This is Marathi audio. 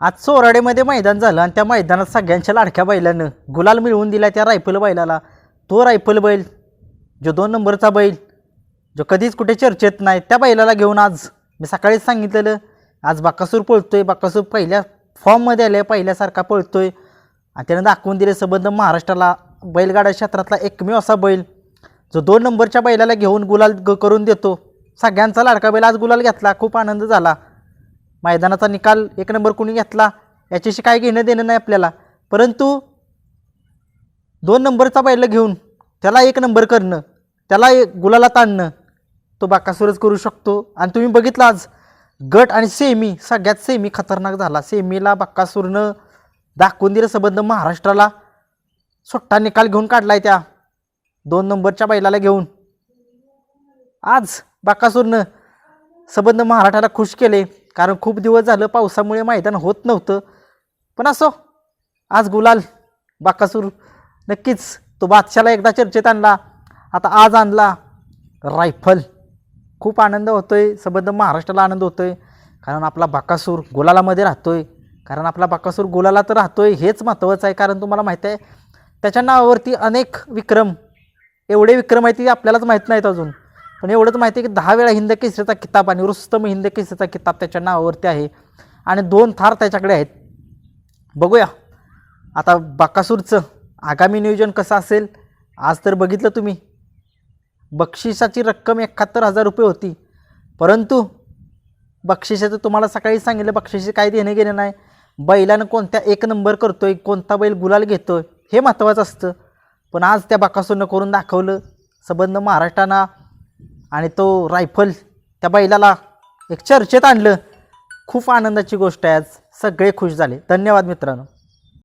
आज चोराडेमध्ये मैदान झालं आणि त्या मैदानात सगळ्यांच्या लाडक्या बैलानं गुलाल मिळवून दिला त्या रायफल बैलाला. तो रायफल बैल जो दोन नंबरचा बैल जो कधीच कुठे चर्चेत नाही त्या बैलाला घेऊन आज मी सकाळीच सांगितलेलं आज बाकासूर आहे बाकासूर पहिल्या फॉर्ममध्ये आले पहिल्यासारखा पळतोय. आणि त्यानं दाखवून दिले संबंध महाराष्ट्राला बैलगाडा क्षेत्रातला एकमेव असा बैल जो दोन नंबरच्या बैलाला घेऊन गुलाल ग करून देतो. सगळ्यांचा लाडका बैल आज गुलाल घेतला खूप आनंद झाला. मैदानाचा निकाल एक नंबर कोणी घेतला याच्याशी काय घेणं देणं नाही आपल्याला. परंतु दोन नंबरचा बैल घेऊन त्याला एक नंबर करणं त्याला एक गुलाला ताणणं तो बाकासुरच करू शकतो. आणि तुम्ही बघितलं आज गट आणि सेमी सगळ्यात सेमी खतरनाक झाला. सेमीला बाक्कासूरनं दाखवून दिलं संबंध महाराष्ट्राला. सुट्टा निकाल घेऊन काढलाय त्या दोन नंबरच्या बैलाला घेऊन. आज बाकासूरनं संबंध महाराष्ट्राला खुश केले. कारण खूप दिवस झालं पावसामुळे मैदान होत नव्हतं. पण असो आज गुलाल बाकासूर नक्कीच तो बादशाला एकदा चर्चेत आणला. आता आज आणला रायफल. खूप आनंद होतो आहे संबंध महाराष्ट्राला आनंद होतो आहे कारण आपला बाकासूर गुलालामध्ये आहे कारण आपला बाकासूर गुलाला तर राहतो आहे हेच महत्त्वाचं आहे. कारण तुम्हाला माहीत आहे त्याच्या नावावरती अनेक विक्रम एवढे विक्रम आहेत ते आपल्यालाच माहीत नाहीत अजून. पण एवढंच माहिती आहे की दहा वेळा हिंद केसरीचा किताब आणि रुस्तम हिंद केसरीचा किताब त्याच्या नावावरती आहे. आणि दोन थार त्याच्याकडे आहेत. बघूया. आता बाकासूरचं आगामी नियोजन कसं असेल? आज तर बघितलं तुम्ही. बक्षिसाची रक्कम एकाहत्तर हजार रुपये होती. परंतु बक्षिसाचं तुम्हाला सकाळी सांगितलं बक्षिसे काय देणं गेलं नाही. बैलानं कोणत्या एक नंबर करतो आहे कोणता बैल गुलाल घेतो आहे हे महत्त्वाचं असतं. पण आज त्या बाकासूरनं करून दाखवलं. संबंध महाराष्ट्रांना आणि तो रायफल त्या बैलाला एक चर्चेत आणलं. खूप आनंदाची गोष्ट आहे आज. सगळे खुश झाले. धन्यवाद मित्रांनो.